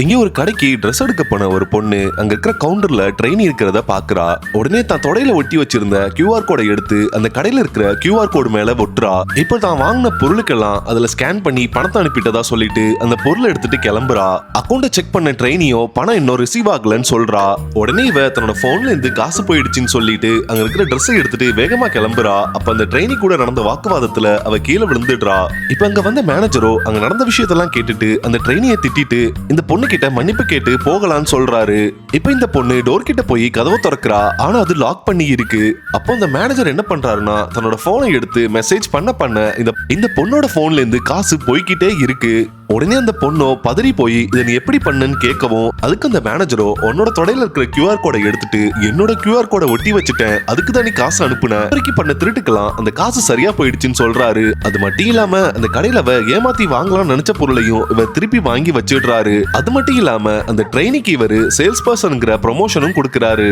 இங்க ஒரு கடைக்கு ட்ரெஸ் எடுக்க போன ஒரு பொண்ணு அங்கே இருக்கிற கவுண்டரில் ட்ரெயின் இருக்கிறத பார்க்குறா உடனே தான் தொடையில ஒட்டி வச்சிருந்த கியூஆர் கோடை எடுத்து அந்த கடையில் இருக்கிற கியூஆர் கோடு மேலே ஒட்டுறா. இப்போ தான் வாங்கின பொருளுக்கெல்லாம் அதில் ஸ்கேன் பண்ணி பணத்தை அனுப்பிட்டதா சொல்லிட்டு அந்த பொருளை எடுத்துட்டு கிளம்புறா. அக்கௌண்ட்டை செக் பண்ண ட்ரெயினியோ பணம் இன்னும் ரிசீவ் ஆகலன்னு சொல்றா. உடனே இவ தன்னோட ஃபோன்ல இருந்து காசு போயிடுச்சுன்னு சொல்லிட்டு அங்கே இருக்கிற ட்ரெஸ்ஸை எடுத்துட்டு வேகமா கிளம்புறா. அப்போ அந்த ட்ரெயினி கூட நடந்த வாக்குவாதத்தில் அவ கீழே விழுந்துடுறா. இப்போ அங்கே வந்த மேனேஜரோ அங்கே நடந்த விஷயத்தெல்லாம் கேட்டுட்டு அந்த ட்ரெயினியை திட்டிட்டு இந்த பொண்ணு கிட்ட மன்னிப்பு கேட்டு போகலான்னு சொல்றாரு. இப்ப இந்த பொண்ணு டோர் கிட்ட போய் கதவை திறக்கிறா. ஆனா அது லாக் பண்ணி இருக்கு. அப்போ அந்த மேனேஜர் என்ன பண்றாருன்னா தன்னோட போனை எடுத்து மெசேஜ் பண்ண பண்ண இந்த இந்த பொண்ணோட போன்ல இருந்து காசு போய்கிட்டே இருக்கு. உடனே அந்த பொண்ணோ பதறி போய் இதை நீ எப்படி பண்ணுன்னு கேட்கவும் அதுக்கு அந்த மேனேஜரோ உன்னோட தொடையில இருக்கிற கியூஆர் கோடை எடுத்துட்டு என்னோட கியூஆர் கோடை ஒட்டி வச்சுட்டேன். அதுக்கு தான் நீ காசு அனுப்புன. வரைக்கும் பண்ண திருட்டுக்கலாம் அந்த காசு சரியா போயிடுச்சுன்னு சொல்றாரு. அது மட்டும் இல்லாம அந்த கடையில அவ ஏமாத்தி வாங்கலாம்னு நினைச்ச பொருளையும் இவ திருப்பி வாங்கி வச்சிடுறாரு. அது மட்டும் இல்லாம அந்த ட்ரெயினிக்கு இவரு சேல்ஸ் பர்சனுங்கிற ப்ரொமோஷனும் கொடுக்குறாரு.